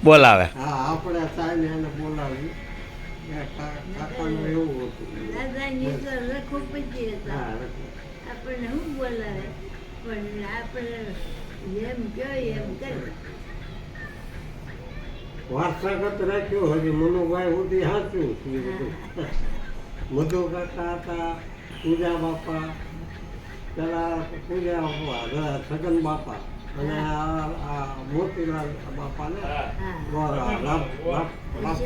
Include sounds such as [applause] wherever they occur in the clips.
બોલાવે. હા આપણે સાહેબ એને બોલાવી કાકાનું એવું હતું દાદાની તો રઘુપતિ હતા આપણને શું બોલાવે પણ આપણે એમ કહો એમ કરે વારસાગત રાખ્યું હજી મનુભાઈ સુધી સાચું [laughs] મધુ કાકા હતા પૂજા બાપા પેલા પૂજા સગન બાપા અને આ મોતીલાલ બાપા ને રામ રામ રામ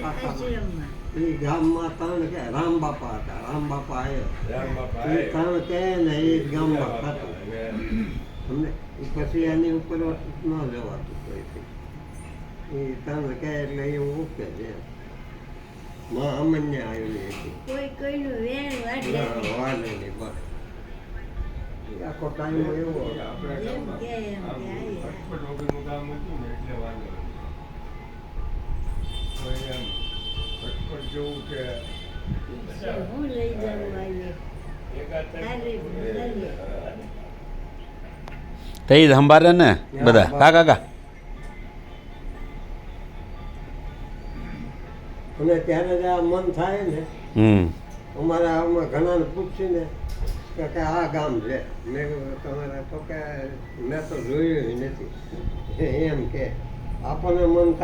કાકા આશ્રમમાં એ ગામમાં ત્રણ કે રામ બાપા હતા રામ બાપા એ. ત્રણ કે ને એ ગામમાં ખાતું. અમને પછી એની ઉપર ન લેવાતું કોઈ એ ત્રણ કે એટલે એ ઓકે છે. માં અમન્ય આવ્યું નહીં કોઈ કોઈનું વેણ નહીં બસ. આખો ટાઈમ એવો કે હું લઈ જાઉં બોલાવીએ. તે જ સંભાળે ને બધા. કા કાકા અને ત્યારે જ આ મન થાય ને હમ. અમારે આમાં ઘણાને પૂછીને કે કે આ ગામ છે. મેં કીધું, તમારે તો કે, મેં તો જોયું નથી. [laughs] એમ કે, આપણને મન થાય